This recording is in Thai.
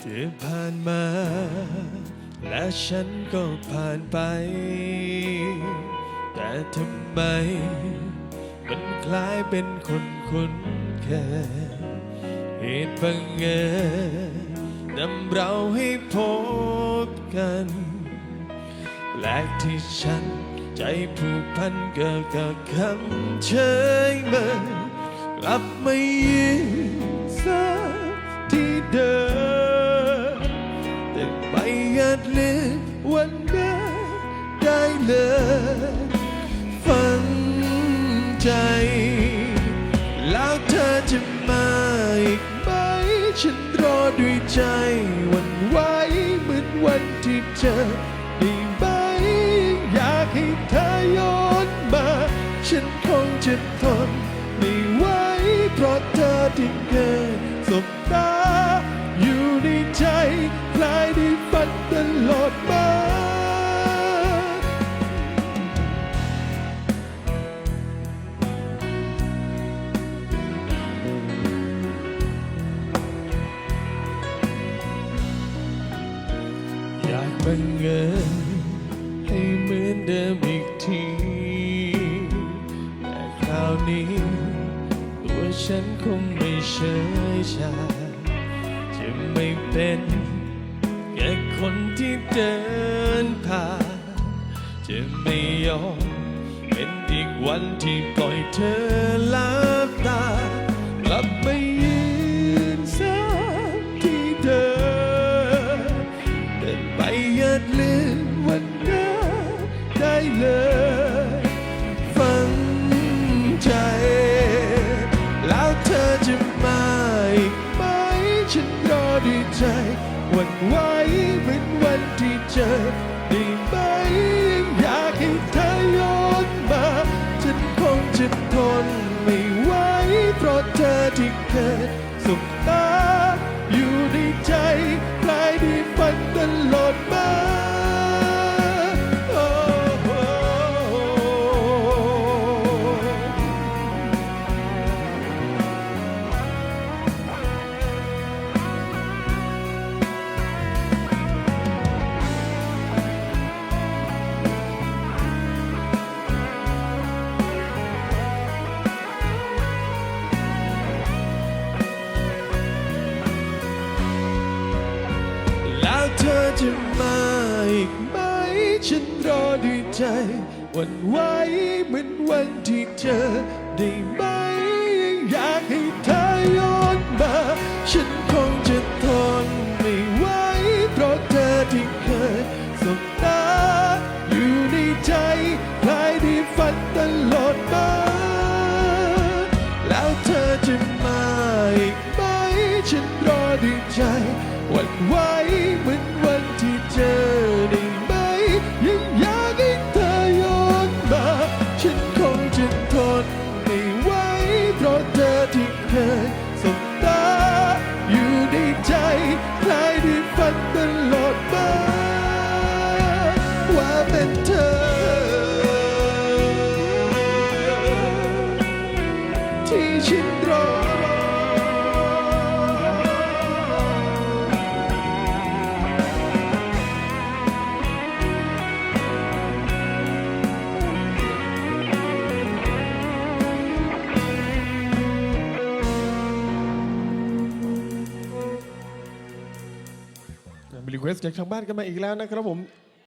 เธอผ่านมา และฉันก็ผ่านไป แต่ทำไม มันคล้ายเป็นคนคุ้นเคยเหตุบังเอิญนำเราให้พบกันแปลกที่ฉันใจผูกพันเกิดกับคำเชยมื่อกลับมายืนาจลืมวันนั้นได้เลย ฝังใจ แล้วเธอจะมาอีกไหม ฉันรอด้วยใจหวันไหวเหมือนวันที่เจอได้ไหม อยากให้เธอย้อนมา ฉัน บังเอิญให้เหมือนเดิมอีกที แต่คราวนี้ ตัวฉันคงไม่เฉยชา จะไม่เป็นแค่คนที่เดินผ่าน จะไม่ยอมเป็นอีกวันที่ปล่อยเธอลา หวันไหวเหมือนวันที่เจอได้ไหมอยากให้เธอย้อนมาฉันคงจะทนไม่ไหวเพราะเธอที่เคยสุขตา จะมาอีกไหม ฉันรอด้วยใจหวันไหวเหมือนวันที่เจอได้ ที่เคยสบตาอยู่ในใจคลายได้ฝันตลอดมาว่าเป็นเธอ ที่ฉันรอ รีเควสจากทางบ้านกันมาอีกแล้วนะครับผม